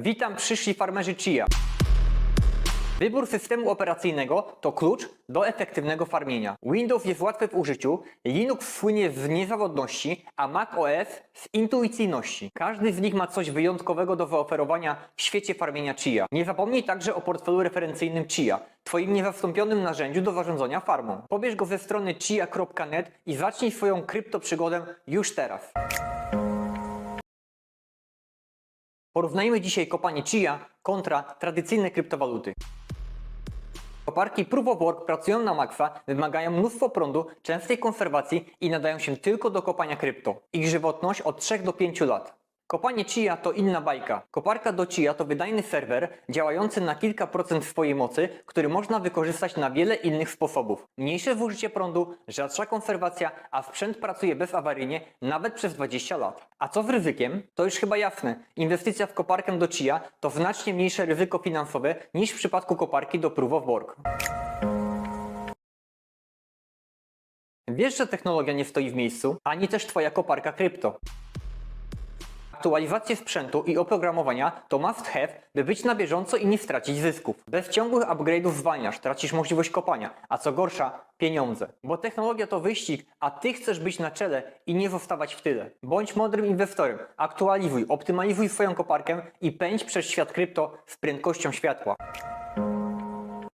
Witam przyszli farmerzy Chia. Wybór systemu operacyjnego to klucz do efektywnego farmienia. Windows jest łatwy w użyciu, Linux słynie z niezawodności, a Mac OS z intuicyjności. Każdy z nich ma coś wyjątkowego do zaoferowania w świecie farmienia Chia. Nie zapomnij także o portfelu referencyjnym Chia, Twoim niezastąpionym narzędziu do zarządzania farmą. Pobierz go ze strony chia.net i zacznij swoją kryptoprzygodę już teraz. Porównajmy dzisiaj kopanie chia kontra tradycyjne kryptowaluty. Koparki Proof of Work pracują na maksa, wymagają mnóstwo prądu, częstej konserwacji i nadają się tylko do kopania krypto. Ich żywotność od 3 do 5 lat. Kopanie chia to inna bajka. Koparka do chia to wydajny serwer działający na kilka procent swojej mocy, który można wykorzystać na wiele innych sposobów. Mniejsze zużycie prądu, rzadsza konserwacja, a sprzęt pracuje bezawaryjnie nawet przez 20 lat. A co z ryzykiem? To już chyba jasne. Inwestycja w koparkę do chia to znacznie mniejsze ryzyko finansowe niż w przypadku koparki do Proof of Work. Wiesz, że technologia nie stoi w miejscu, ani też Twoja koparka krypto. Aktualizacje sprzętu i oprogramowania to must have, by być na bieżąco i nie stracić zysków. Bez ciągłych upgrade'ów zwalniasz, tracisz możliwość kopania, a co gorsza, pieniądze. Bo technologia to wyścig, a Ty chcesz być na czele i nie zostawać w tyle. Bądź mądrym inwestorem, aktualizuj, optymalizuj swoją koparkę i pędź przez świat krypto z prędkością światła.